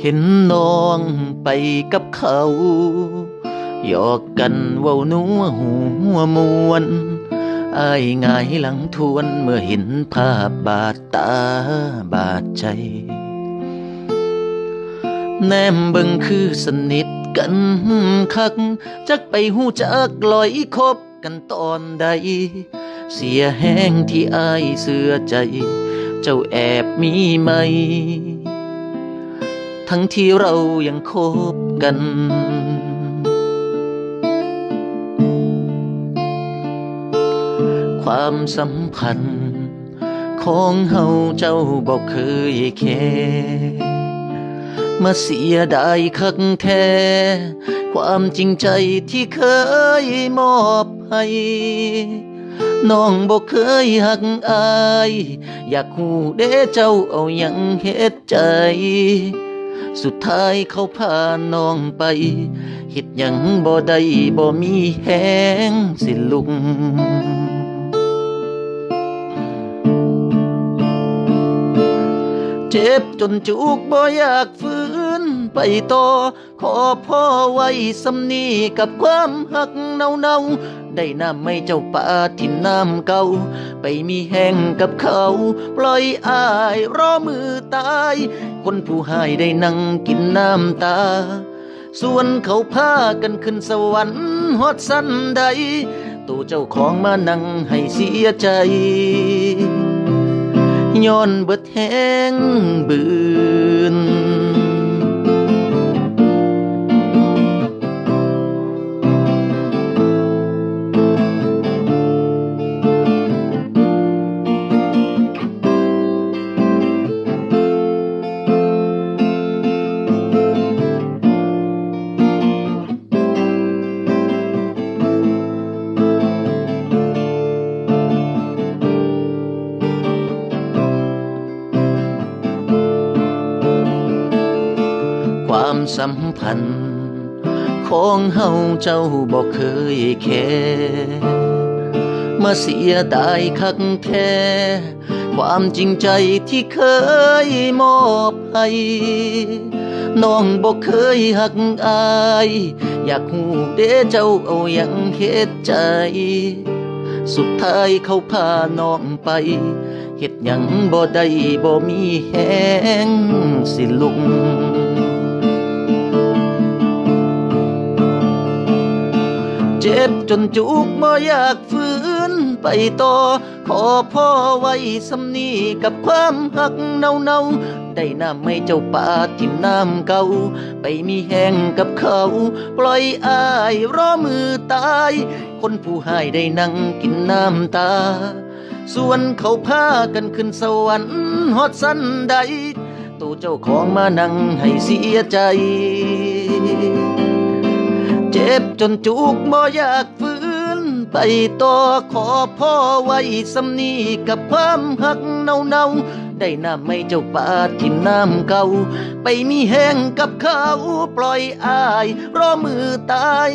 เห็นน้องไปกับเขาหยอกกันเว้านัวหัวมวนอายงายหลังทวนเมื่อเห็นภาพบาดตาบาดใจ แนมเบิ่งคือสนิทกันคัก จักไปหูจักลอยคบกันตอนใด เสียแห้งที่อายเสือใจ เจ้าแอบมีไหม ทั้งที่เรายังคบกัน ความสัมพันธ์ของเฮาเจ้าบอกเคยแค่มาเสียดายคักแท้ ความจริงใจที่เคยมอบให้น้องบอกเคยหักอาย อยากหูเด้เจ้าเอาหยังเฮ็ดใจ สุดท้ายเขาพาน้องไปเฮ็ดหยังบ่ได้บ่มีแหงสิลุงเจ็บจนจุกบ่อยากฟื้น ไปต่อขอพ่อไว้สำนีกับความหักเนาเนาๆได้น้ำไม่เจ้าป่าทิมน้ำเก่า ไปมีแห้งกับเขา ปล่อยอายรอมือตาย คนผู้หายได้นั่งกินน้ำตา ส่วนเขาพากันขึ้นสวรรค์ฮอดสันใดตัวเจ้าของมานั่งให้เสียใจย้อนเบิดแห้งบืน สัมพันธ์ ของเฮาเจ้าบอกเคยแค่มาเสียดายคักแท้ความจริงใจที่เคยมอบให้น้องบอกเคยหักอาย อยากหูเด้เจ้าเอาหยังเฮ็ดใจ สุดท้ายเขาพาน้องไปเฮ็ดยังบ่ได้บ่มีแหงสิลุก จ็บจนจุกบ่อยากฟื้นไปต่อ ขอพ่อไว้สำนีกับความหักเนาเนาๆได้น้ำไม่เจ้าป่าทิมน้ำเก่า ไปมีแห้งกับเขา ปล่อยอายรอมือตาย คนผู้หายได้นั่งกินน้ำตา ส่วนเขาพากันขึ้นสวรรค์ฮอดสันใดตัวเจ้าของมานั่งให้เสียใจ เจ็บจนจุกบ่อยากฟื้น ไปต่อขอพ่อไว้สำนีกับความหักเนาเนาๆได้น้ำไม่เจ้าป่าทิมน้ำเก่า ไปมีแห้งกับเขาปล่อยอาย รอมือตาย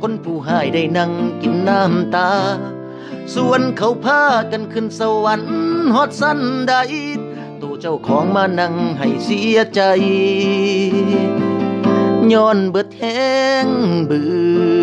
คนผู้หายได้นั่งกินน้ำตา ส่วนเขาพากันขึ้นสวรรค์ฮอดสันใดตัวเจ้าของมานั่งให้เสียใจ ย้อนเบิดแห้งบืน